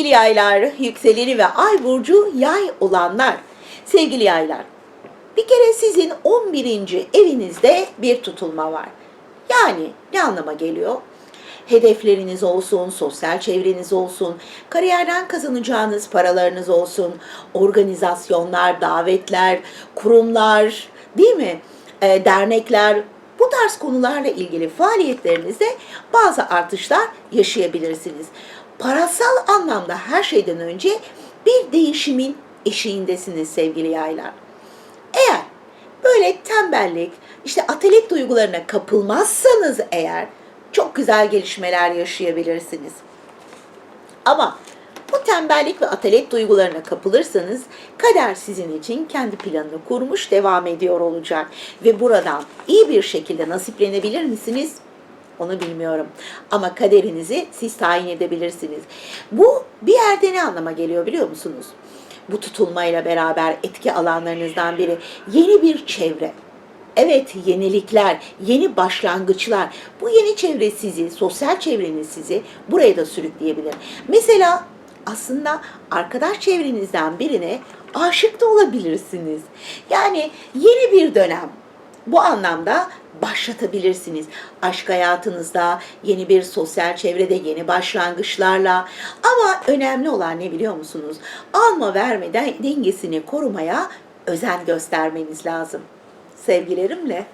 Sevgili yaylar, yükseleni ve ay burcu yay olanlar. Sevgili yaylar, bir kere sizin 11. evinizde bir tutulma var. Yani ne anlama geliyor? Hedefleriniz olsun, sosyal çevreniz olsun, kariyerden kazanacağınız paralarınız olsun, organizasyonlar, davetler, kurumlar, değil mi? Ee, dernekler, bu tarz konularla ilgili faaliyetlerinizde bazı artışlar yaşayabilirsiniz. Parasal anlamda her şeyden önce bir değişimin eşiğindesiniz sevgili yaylar. Eğer böyle tembellik, işte atelik duygularına kapılmazsanız eğer çok güzel gelişmeler yaşayabilirsiniz. Ama bu tembellik ve atalet duygularına kapılırsanız kader sizin için kendi planını kurmuş devam ediyor olacak. Ve buradan iyi bir şekilde nasiplenebilir misiniz? Onu bilmiyorum. Ama kaderinizi siz tayin edebilirsiniz. Bu bir yerde ne anlama geliyor biliyor musunuz? Bu tutulmayla beraber etki alanlarınızdan biri yeni bir çevre. Evet, yenilikler, yeni başlangıçlar. Bu yeni çevre sizi, sosyal çevreniz sizi buraya da sürükleyebilir. Mesela aslında arkadaş çevrenizden birine aşık da olabilirsiniz. Yani yeni bir dönem bu anlamda başlatabilirsiniz. Aşk hayatınızda, yeni bir sosyal çevrede yeni başlangıçlarla ama önemli olan ne biliyor musunuz? Alma vermeden dengesini korumaya özen göstermeniz lazım. Sevgilerimle.